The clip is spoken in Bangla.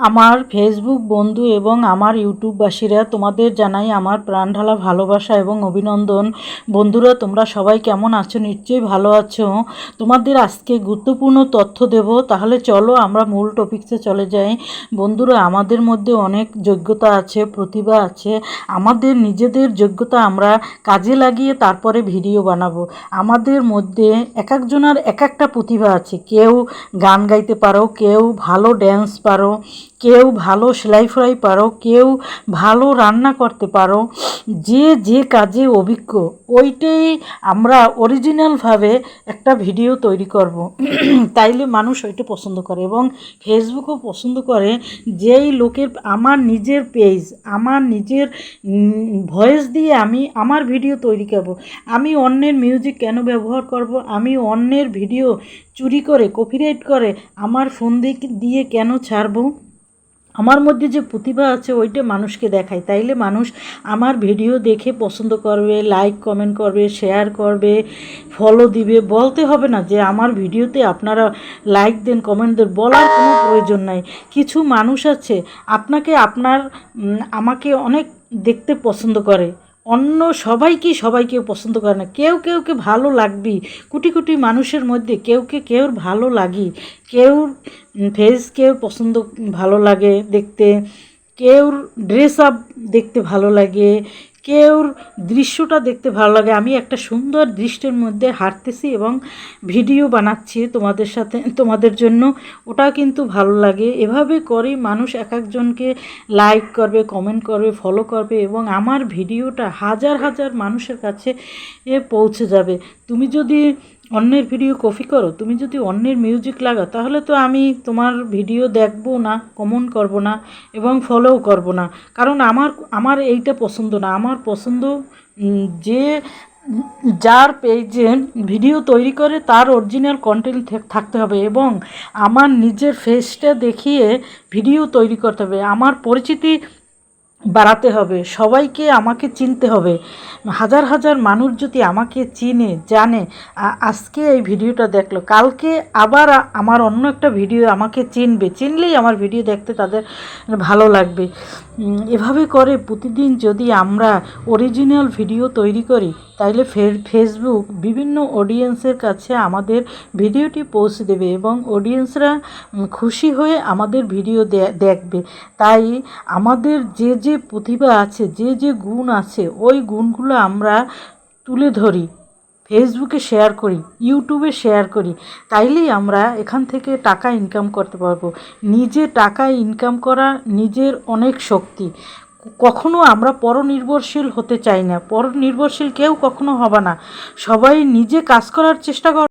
আমার ফেসবুক বন্ধু এবং আমার ইউটিউববাসীরা তোমাদের জানাই আমার প্রাণঢালা ভালোবাসা এবং অভিনন্দন। বন্ধুরা, তোমরা সবাই কেমন আছো? নিশ্চয়ই ভালো আছো। তোমাদের আজকে গুরুত্বপূর্ণ তথ্য দেব। তাহলে চলো আমরা মূল টপিকসে চলে যাই। বন্ধুরা, আমাদের মধ্যে অনেক যোগ্যতা আছে, প্রতিভা আছে। আমাদের নিজেদের যোগ্যতা আমরা কাজে লাগিয়ে তারপরে ভিডিও বানাবো। আমাদের মধ্যে এক একজনের এক একটা প্রতিভা আছে। কেউ গান গাইতে পারো, কেউ ভালো ড্যান্স পারো কেউ ভালো সেলাই ফ্রাই পারো, কেউ ভালো রান্না করতে পারো, যে যে কাজে অভিজ্ঞ, ওইটাই আমরা অরিজিনালভাবে একটা ভিডিও তৈরি করব। তাইলে মানুষ ওইটা পছন্দ করে এবং ফেসবুকও পছন্দ করে যেই লোকের আমার নিজের পেজ আমার নিজের ভয়েস দিয়ে আমি আমার ভিডিও তৈরি করব। আমি অন্যের মিউজিক কেন ব্যবহার করব? আমি অন্যের ভিডিও চুরি করে কপিরাইট করে, আমার ফোন দিয়ে কেন ছাড়বো? আমার মধ্যে যে প্রতিভা আছে, ওইটা মানুষকে দেখায়। তাইলে মানুষ আমার ভিডিও দেখে পছন্দ করবে লাইক কমেন্ট করবে শেয়ার করবে ফলো দিবে, বলতে হবে না যে আমার ভিডিওতে আপনারা লাইক দেন কমেন্ট দেন, বলার কোনো প্রয়োজন নাই। কিছু মানুষ আছে, আপনাকে আপনার আমাকে অনেক দেখতে পছন্দ করে। অন্য সবাইকে সবাইকে পছন্দ করে না। কেউ কেউকে ভালো লাগবি কোটি কোটি মানুষের মধ্যে কেউকে কেউ ভালো লাগি। কেউ ফেস কেউ পছন্দ ভালো লাগে দেখতে। কেউর ড্রেস আপ দেখতে ভালো লাগে। কেউর দৃশ্যটা দেখতে ভালো লাগে। আমি একটা সুন্দর দৃশ্যের মধ্যে হাঁটতেছি এবং ভিডিও বানাচ্ছি তোমাদের সাথে, তোমাদের জন্য। ওটা কিন্তু ভালো লাগে। এভাবে করে মানুষ এক একজনকে লাইক করবে কমেন্ট করবে ফলো করবে এবং আমার ভিডিওটা হাজার হাজার মানুষের কাছে এ পৌঁছে যাবে। তুমি যদি অন্যের ভিডিও কপি করো। তুমি যদি অন্যের মিউজিক লাগাও, তাহলে তো আমি তোমার ভিডিও দেখব না কমেন্ট করব না, এবং ফলোও করব না। কারণ আমার আমার এইটা পছন্দ না। আমার পছন্দ যে যার পেজে ভিডিও তৈরি করে, তার অরিজিনাল কন্টেন্ট থাকতে হবে, এবং আমার নিজের ফেসটা দেখিয়ে ভিডিও তৈরি করতে হবে। আমার পরিচিতি বাড়াতে হবে, সবাইকে আমাকে চিনতে হবে। হাজার হাজার মানুষ যদি আমাকে চিনে, জানে আজকে এই ভিডিওটা দেখল, কালকে আবার আমার অন্য একটা ভিডিও আমাকে চিনবে, চিনলেই আমার ভিডিও দেখতে তাদের ভালো লাগবে। এভাবে করে প্রতিদিন যদি আমরা অরিজিনাল ভিডিও তৈরি করি তাইলে ফের ফেসবুক বিভিন্ন অডিয়েন্সের কাছে আমাদের ভিডিওটি পৌঁছে দেবে এবং অডিয়েন্সরা খুশি হয়ে আমাদের ভিডিও দেখবে। তাই আমাদের যে যে প্রতিভা আছে, যে যে গুণ আছে, ওই গুণগুলো আমরা তুলে ধরি। ফেসবুকে শেয়ার করি ইউটিউবে শেয়ার করি। তাইলেই আমরা এখান থেকে টাকা ইনকাম করতে পারব। নিজে টাকা ইনকাম করা নিজের অনেক শক্তি। কখনো আমরা পরনির্ভরশীল হতে চাই না। পরনির্ভরশীল কেউ কখনো হবে না। সবাই নিজে কাজ করার চেষ্টা কর